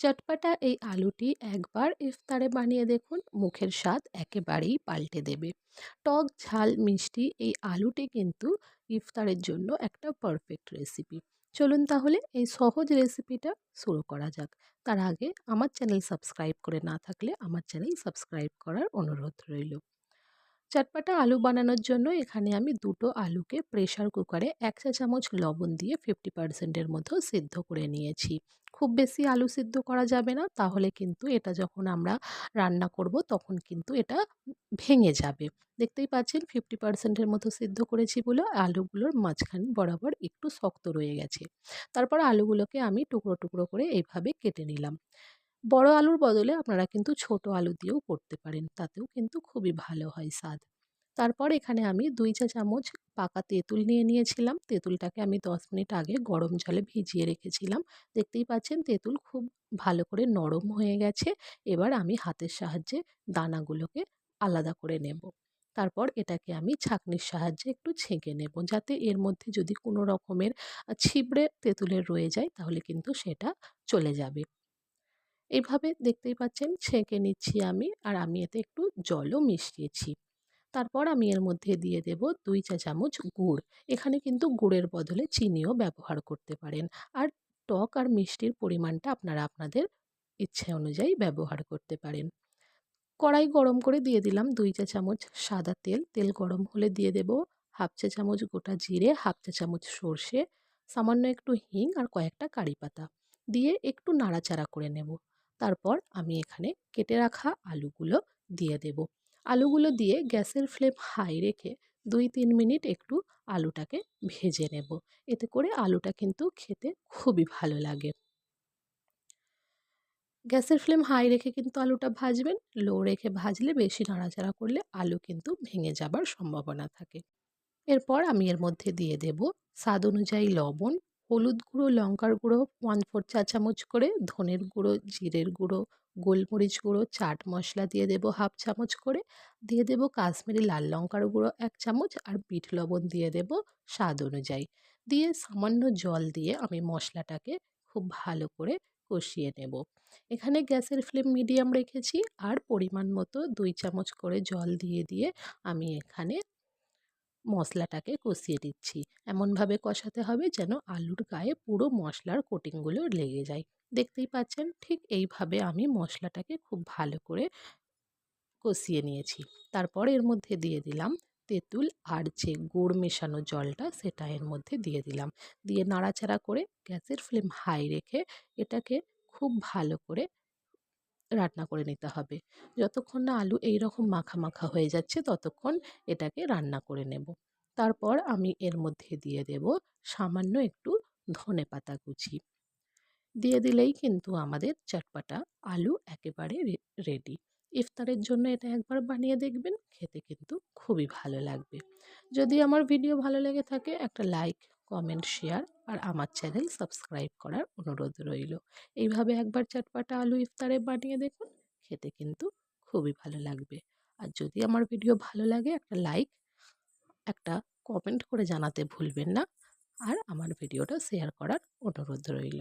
চটপাটা এই আলুটি একবার ইফতারে বানিয়ে দেখুন, মুখের স্বাদ একেবারেই পাল্টে দেবে। টক, ঝাল, মিষ্টি এই আলুটি কিন্তু ইফতারের জন্য একটা পারফেক্ট রেসিপি চলুন তাহলে এই সহজ রেসিপিটা শুরু করা যাক। তার আগে আমার চ্যানেল সাবস্ক্রাইব করে না থাকলে আমার চ্যানেল সাবস্ক্রাইব করার অনুরোধ রইল। চটপাটা আলু বানানোর জন্য এখানে আমি দুটো আলুকে প্রেশার কুকারে এক চা চামচ লবণ দিয়ে ফিফটি পার্সেন্টের মতো সিদ্ধ করে নিয়েছি। খুব বেশি আলু সিদ্ধ করা যাবে না। তাহলে কিন্তু এটা যখন আমরা রান্না করব তখন কিন্তু এটা ভেঙে যাবে। দেখতেই পাচ্ছেন ফিফটি পার্সেন্টের মতো সিদ্ধ করেছি বলে আলুগুলোর মাঝখানে বরাবর একটু শক্ত রয়ে গেছে। তারপর আলুগুলোকে আমি টুকরো টুকরো করে এইভাবে কেটে নিলাম। বড় আলুর বদলে আপনারা কিন্তু ছোট আলু দিয়েও করতে পারেন। তাতেও কিন্তু খুবই ভালো হয় স্বাদ। তারপর এখানে আমি দুই চা চামচ পাকা তেঁতুল নিয়ে নিয়েছিলাম। তেঁতুলটাকে আমি দশ মিনিট আগে গরম জলে ভিজিয়ে রেখেছিলাম। দেখতেই পাচ্ছেন তেঁতুল খুব ভালো করে নরম হয়ে গেছে। এবার আমি হাতের সাহায্যে দানাগুলোকে আলাদা করে নেব। তারপর এটাকে আমি ছাঁকনির সাহায্যে একটু ছেঁকে নেব। যাতে এর মধ্যে যদি কোনো রকমের ছিবড়ে তেঁতুলের রয়ে যায়, তাহলে কিন্তু সেটা চলে যাবে। এইভাবে দেখতেই পাচ্ছেন ছেঁকে নিচ্ছি আমি, আর আমি এতে একটু জলও মিশিয়েছি। তারপর আমি এর মধ্যে দিয়ে দেব দুই চা চামচ গুড়। এখানে কিন্তু গুড়ের বদলে চিনিও ব্যবহার করতে পারেন। আর টক আর মিষ্টির পরিমাণটা আপনারা আপনাদের ইচ্ছে অনুযায়ী ব্যবহার করতে পারেন। কড়াই গরম করে দিয়ে দিলাম দুই চা চামচ সাদা তেল। তেল গরম হলে দিয়ে দেব হাফ চা চামচ গোটা জিরে, হাফ চা চামচ সর্ষে, সামান্য একটু হিং আর কয়েকটা কারি পাতা। দিয়ে একটু নাড়াচাড়া করে নেব। তারপর আমি এখানে কেটে রাখা আলুগুলো দিয়ে দেব। আলুগুলো দিয়ে গ্যাসের ফ্লেম হাই রেখে দুই তিন মিনিট একটু আলুটাকে ভেজে নেব। এতে করে আলুটা কিন্তু খেতে খুবই ভালো লাগে। গ্যাসের ফ্লেম হাই রেখে কিন্তু আলুটা ভাজবেন। লো রেখে ভাজলে বেশি নাড়াচাড়া করলে আলু কিন্তু ভেঙে যাবার সম্ভাবনা থাকে। এরপর আমি এর মধ্যে দিয়ে দেব স্বাদ অনুযায়ী লবণ হলুদ গুঁড়ো, লঙ্কার গুঁড়ো ওয়ান ফোর চা চামচ করে, ধনের গুঁড়ো, জিরের গুঁড়ো, গোলমরিচ গুঁড়ো, চাট মশলা দিয়ে দেব হাফ চামচ করে, দিয়ে দেব কাশ্মীরি লাল লঙ্কার গুঁড়ো এক চামচ আর বিট লবণ দিয়ে দেব স্বাদ অনুযায়ী। দিয়ে সামান্য জল দিয়ে আমি মশলাটাকে খুব ভালো করে কষিয়ে নেব। এখানে গ্যাসের ফ্লেম মিডিয়াম রেখেছি আর পরিমাণ মতো দুই চামচ করে জল দিয়ে দিয়ে আমি এখানে মশলাটাকে কষিয়ে দিচ্ছি এমনভাবে কষাতে হবে যেন আলুর গায়ে পুরো মশলার কোটিংগুলো লেগে যায়। দেখতেই পাচ্ছেন, ঠিক এইভাবে আমি মশলাটাকে খুব ভালো করে কষিয়ে নিয়েছি। তারপর এর মধ্যে দিয়ে দিলাম তেঁতুল আর যে গুড় মেশানো জলটা সেটা এর মধ্যে দিয়ে দিলাম। দিয়ে নাড়াচাড়া করে গ্যাসের ফ্লেম হাই রেখে এটাকে খুব ভালো করে রান্না করে নিতে হবে। যতক্ষণ না আলু এই রকম মাখা মাখা হয়ে যাচ্ছে, ততক্ষণ এটাকে রান্না করে নেব। তারপর আমি এর মধ্যে দিয়ে দেব সামান্য একটু ধনে পাতা কুচি। দিয়ে দিলেই কিন্তু আমাদের চটপাটা, আলু একেবারে রেডি ইফতারের জন্য এটা একবার বানিয়ে দেখবেন, খেতে কিন্তু খুবই ভালো লাগবে। যদি আমার ভিডিও ভালো লেগে থাকে, একটা লাইক কমেন্ট শেয়ার আর আমার চ্যানেল সাবস্ক্রাইব করার অনুরোধ রইল। এইভাবে একবার চটপাটা আলু ইফতারে বানিয়ে দেখুন, খেতে কিন্তু খুবই ভালো লাগবে। আর যদি আমার ভিডিও ভালো লাগে, একটা লাইক একটা কমেন্ট করে জানাতে ভুলবেন না। আর আমার ভিডিওটা শেয়ার করার অনুরোধ রইল।